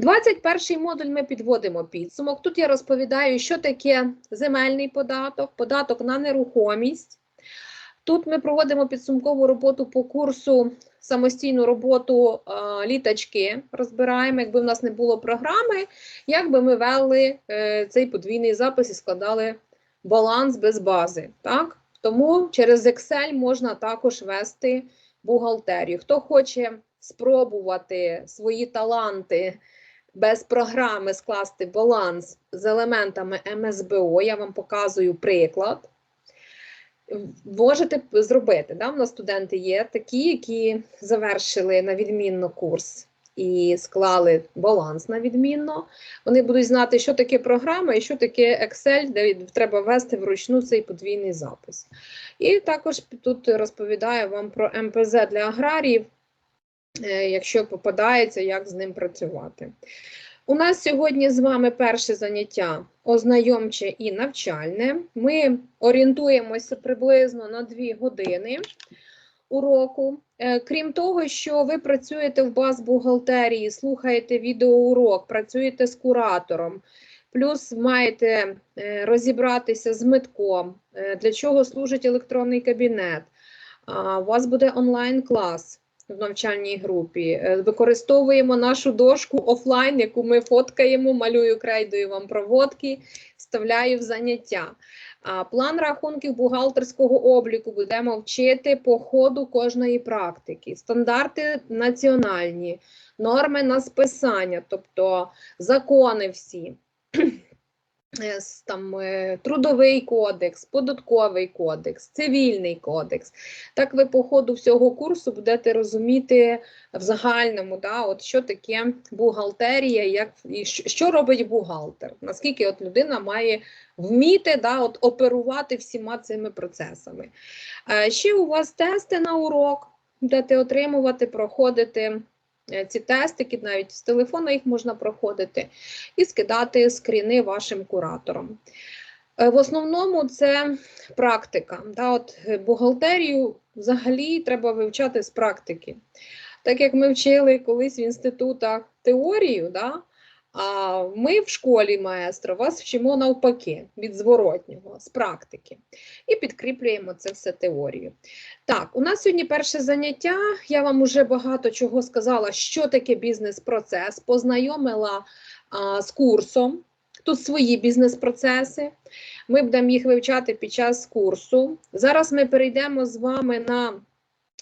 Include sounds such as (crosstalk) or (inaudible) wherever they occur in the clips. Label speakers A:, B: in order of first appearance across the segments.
A: 21 модуль ми підводимо підсумок. Тут я розповідаю, що таке земельний податок, податок на нерухомість. Тут ми проводимо підсумкову роботу по курсу самостійну роботу е, літачки. Розбираємо, якби в нас не було програми, як би ми вели е, цей подвійний запис і складали баланс без бази. Так? Тому через Excel можна також вести бухгалтерію. Хто хоче спробувати свої таланти без програми скласти баланс з елементами МСБО, я вам показую приклад. Можете зробити. Да? У нас студенти є такі, які завершили на відмінно курс і склали баланс на відмінно. Вони будуть знати, що таке програма і що таке Excel, де треба ввести вручну цей подвійний запис. І також тут розповідаю вам про МПЗ для аграріїв, якщо попадається, як з ним працювати. У нас сьогодні з вами перше заняття ознайомче і навчальне. Ми орієнтуємося приблизно на 2 години уроку. Е, Крім того, що ви працюєте в баз бухгалтерії, слухаєте відеоурок, працюєте з куратором, плюс маєте е, розібратися з митком, е, для чого служить електронний кабінет. У вас буде онлайн-клас в навчальній групі. Е, Використовуємо нашу дошку офлайн, яку ми фоткаємо, малюю крейдою вам проводки, вставляю в заняття. А план рахунків бухгалтерського обліку будемо вчити по ходу кожної практики. Стандарти національні, норми на списання, тобто закони всі. Е, Там е, трудовий кодекс, податковий кодекс, цивільний кодекс. Так ви по ходу всього курсу будете розуміти в загальному, да, от що таке бухгалтерія, як і що, робить бухгалтер, наскільки от людина має вміти да, от оперувати всіма цими процесами. Е, Ще у вас тести на урок, будете отримувати, проходити ці тестики, навіть з телефона їх можна проходити, і скидати скріни вашим кураторам. Е, В основному це практика. Да, от е, бухгалтерію взагалі треба вивчати з практики. Так як ми вчили колись в інститутах теорію, да, а ми в школі маестро вас вчимо навпаки, від зворотнього, з практики. І підкріплюємо це все теорією. Так, у нас сьогодні перше заняття. Я вам уже багато чого сказала, що таке бізнес-процес, познайомила а, з курсом. Тут свої бізнес-процеси. Ми будемо їх вивчати під час курсу. Зараз ми перейдемо з вами на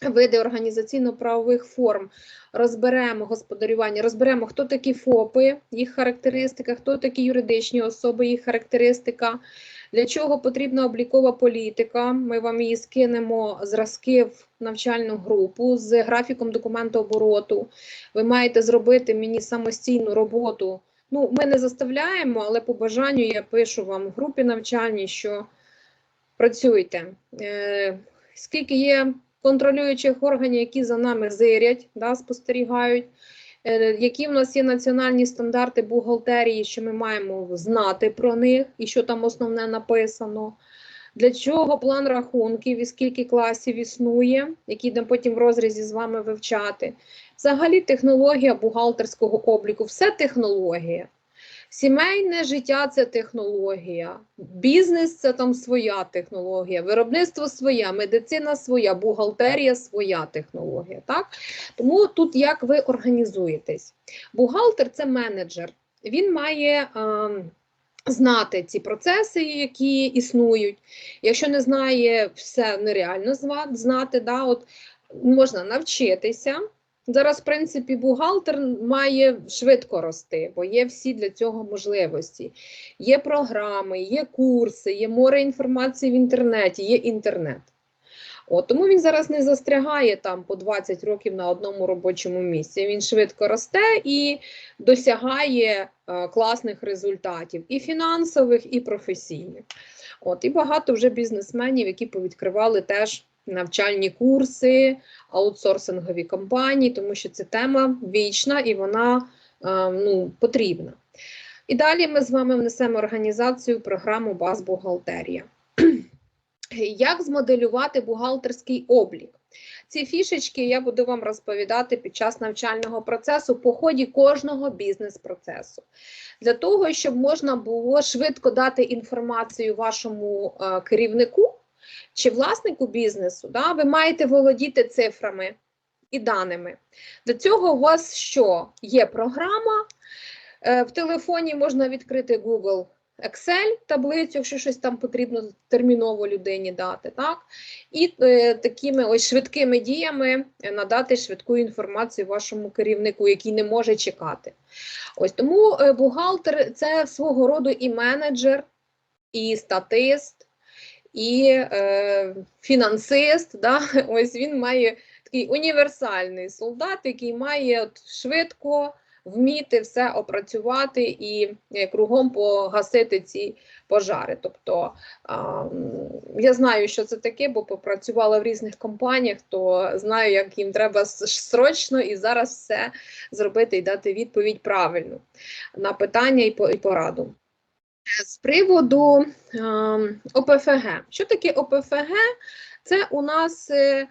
A: види організаційно-правових форм, розберемо господарювання, розберемо, хто такі ФОПи, їх характеристика, хто такі юридичні особи, їх характеристика, для чого потрібна облікова політика. Ми вам її скинемо зразки в навчальну групу з графіком документообороту. Ви маєте зробити мені самостійну роботу. Ну, ми не заставляємо, але по бажанню я пишу вам в групі навчальній, що працюйте. Е, скільки є контролюючих органів, які за нами зирять, да, спостерігають, е, які в нас є національні стандарти бухгалтерії, що ми маємо знати про них і що там основне написано. Для чого план рахунків і скільки класів існує, які йдемо потім в розрізі з вами вивчати. Взагалі, технологія бухгалтерського обліку, все технологія. Сімейне життя це технологія, бізнес це там своя технологія, виробництво своя, медицина своя, бухгалтерія своя технологія. Так? Тому тут як ви організуєтесь? Бухгалтер це менеджер. Він має ем, знати ці процеси, які існують. Якщо не знає, все нереально знати. Да? От, можна навчитися. Зараз, в принципі, бухгалтер має швидко рости, бо є всі для цього можливості. Є програми, є курси, є море інформації в інтернеті, є інтернет. От, тому він зараз не застрягає там по 20 років на одному робочому місці. Він швидко росте і досягає е, класних результатів і фінансових, і професійних. От, і багато вже бізнесменів, які повідкривали теж навчальні курси, аутсорсингові компанії, тому що це тема вічна і вона е, ну, потрібна. І далі ми з вами внесемо організацію програму Баз бухгалтерія. (clears throat) як змоделювати бухгалтерський облік. Ці фішечки я буду вам розповідати під час навчального процесу по ході кожного бізнес-процесу. Для того, щоб можна було швидко дати інформацію вашому е, керівнику чи власнику бізнесу, да, ви маєте володіти цифрами і даними. Для цього у вас що? Є програма, е, в телефоні можна відкрити Google Excel таблицю, якщо щось там потрібно терміново людині дати, так? І е, такими ось швидкими діями надати швидку інформацію вашому керівнику, який не може чекати. Ось тому е, бухгалтер це свого роду і менеджер, і статист, і е, фінансист. Да? (laughs) Ось він має такий універсальний солдат, який має от швидко вміти все опрацювати і е, кругом погасити ці пожари. Тобто м, я знаю, що це таке, бо попрацювала в різних компаніях, то знаю, як їм треба срочно і зараз все зробити і дати відповідь правильну на питання і пораду. З приводу ем, ОПФГ. Що таке ОПФГ? Це у нас е,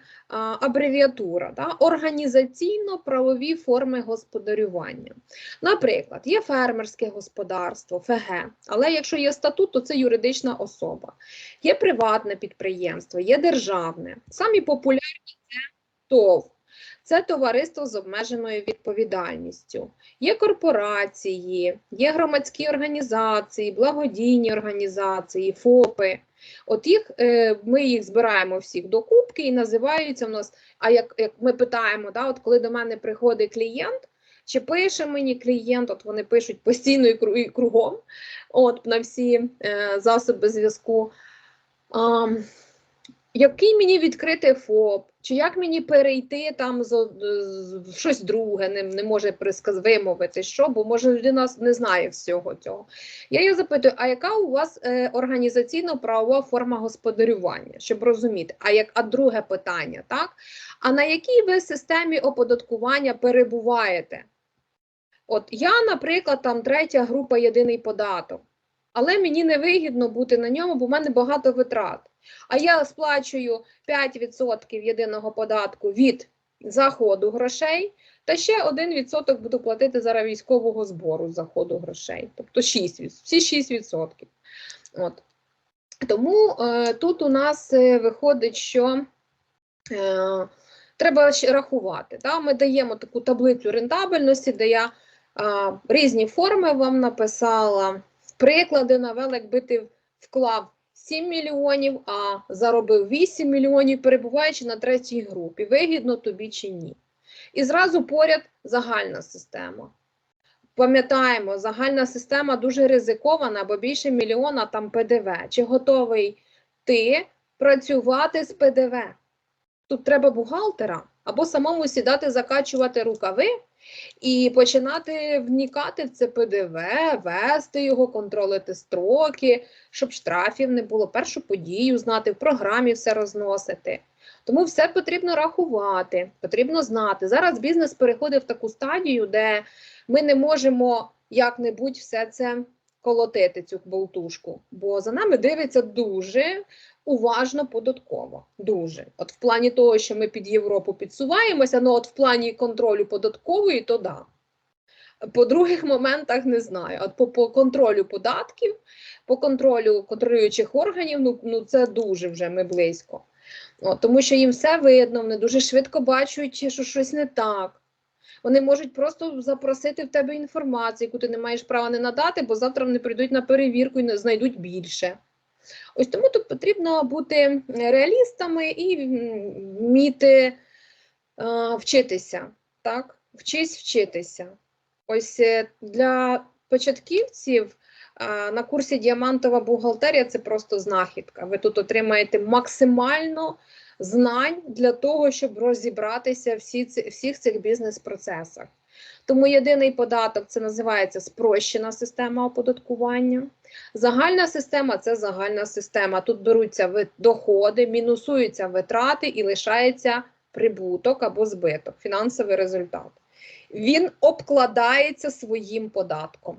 A: абревіатура, да? організаційно-правові форми господарювання. Наприклад, є фермерське господарство, ФГ, але якщо є статут, то це юридична особа. Є приватне підприємство, є державне. Самі популярні це ТОВ. Це товариство з обмеженою відповідальністю. Є корпорації, є громадські організації, благодійні організації, ФОПи. От їх е, ми їх збираємо всіх до кубки і називаються в нас. А як, як ми питаємо, да, от коли до мене приходить клієнт, чи пише мені клієнт, от вони пишуть постійно і кругом, от на всі е, засоби зв'язку. Який мені відкрити ФОП, чи як мені перейти там з, з- щось друге, не, не може присказ вимовити, що, бо може людина не знає всього цього. Я її запитую, а яка у вас е, організаційно-правова форма господарювання, щоб розуміти? А як а друге питання, так? А на якій ви системі оподаткування перебуваєте? От я, наприклад, там третя група єдиний податок, але мені не вигідно бути на ньому, бо в мене багато витрат. А я сплачую 5% єдиного податку від заходу грошей, та ще 1% буду платити зараз військового збору з заходу грошей, тобто 6%, всі 6%. От. Тому е, тут у нас е, виходить, що е, треба рахувати. Да? Ми даємо таку таблицю рентабельності, де я а, різні форми вам написала, приклади навела, якби ти вклав 7 мільйонів, а заробив 8 мільйонів, перебуваючи на третій групі. Вигідно тобі чи ні? І зразу поряд загальна система. Пам'ятаємо, загальна система дуже ризикована, бо більше мільйона там ПДВ. Чи готовий ти працювати з ПДВ? Тут треба бухгалтера або самому сідати, закачувати рукави і починати вникати в це ПДВ, вести його, контролити строки, щоб штрафів не було, першу подію знати, в програмі все розносити. Тому все потрібно рахувати, потрібно знати. Зараз бізнес переходить в таку стадію, де ми не можемо як-небудь все це колотити, цю болтушку, бо за нами дивиться дуже уважно податково. Дуже. От в плані того, що ми під Європу підсуваємося, ну от в плані контролю податкової, то да. По других моментах не знаю. От по, по контролю податків, по контролю контролюючих органів, ну, ну це дуже вже ми близько. От, тому що їм все видно, вони дуже швидко бачать, що щось не так. Вони можуть просто запросити в тебе інформацію, яку ти не маєш права не надати, бо завтра вони прийдуть на перевірку і знайдуть більше. Ось тому тут потрібно бути реалістами і вміти е, вчитися. Так? Вчись вчитися. Ось е, для початківців е, на курсі Діамантова бухгалтерія це просто знахідка. Ви тут отримаєте максимально знань для того, щоб розібратися ці, всіх цих бізнес-процесах. Тому єдиний податок це називається спрощена система оподаткування. Загальна система це загальна система. Тут беруться доходи, мінусуються витрати і лишається прибуток або збиток, фінансовий результат. Він обкладається своїм податком.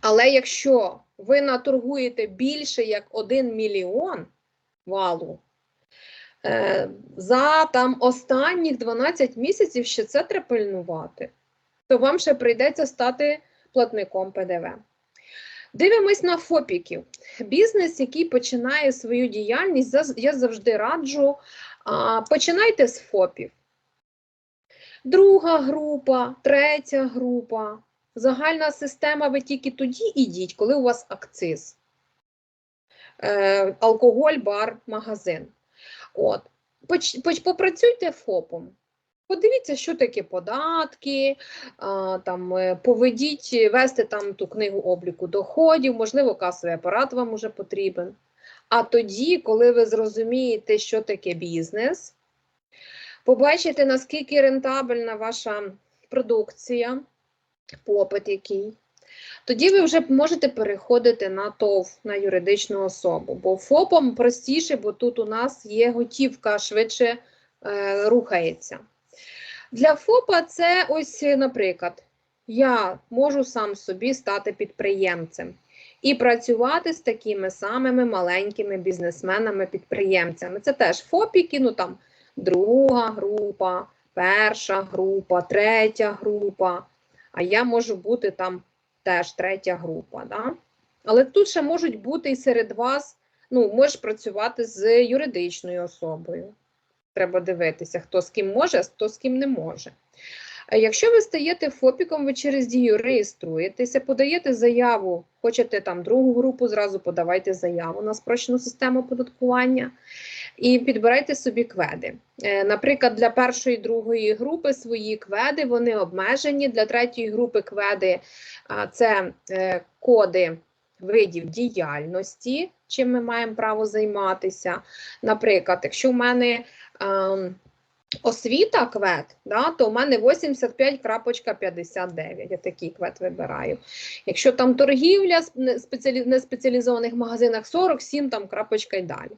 A: Але якщо ви наторгуєте більше як 1 мільйон, валу. Е, за там останніх 12 місяців ще це треба пильнувати, то вам ще прийдеться стати платником ПДВ. Дивимось на ФОПіків. Бізнес, який починає свою діяльність, я завжди раджу, починайте з ФОПів. Друга група, третя група. Загальна система, ви тільки тоді ідіть, коли у вас акциз. Е, алкоголь, бар, магазин. От. Попрацюйте ФОПом. Подивіться, що таке податки, там, е, поведіть, вести там ту книгу обліку доходів, можливо, касовий апарат вам уже потрібен. А тоді, коли ви зрозумієте, що таке бізнес, побачите, наскільки рентабельна ваша продукція, попит який, тоді ви вже можете переходити на ТОВ, на юридичну особу. Бо ФОПом простіше, бо тут у нас є готівка, швидше е, рухається. Для ФОПа це ось, наприклад, я можу сам собі стати підприємцем і працювати з такими самими маленькими бізнесменами-підприємцями. Це теж ФОПіки, ну там друга група, перша група, третя група. А я можу бути там теж третя група. Да? Але тут ще можуть бути і серед вас, ну, можеш працювати з юридичною особою. Треба дивитися, хто з ким може, а хто з ким не може. Якщо ви стаєте ФОПіком, ви через дію реєструєтеся, подаєте заяву, хочете там другу групу, зразу подавайте заяву на спрощену систему оподаткування і підбирайте собі кведи. Е, Наприклад, для першої другої групи свої кведи вони обмежені. Для третьої групи кведи це е, коди видів діяльності, чим ми маємо право займатися. Наприклад, якщо в мене освіта квет, да, то у мене 85.59. Я такий квет вибираю. Якщо там торгівля в не- спеціалізованих магазинах 47, там крапочка і далі.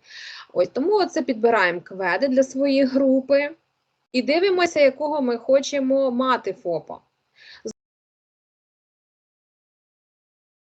A: Ось тому оце підбираємо кведи для своєї групи і дивимося, якого ми хочемо мати ФОПа.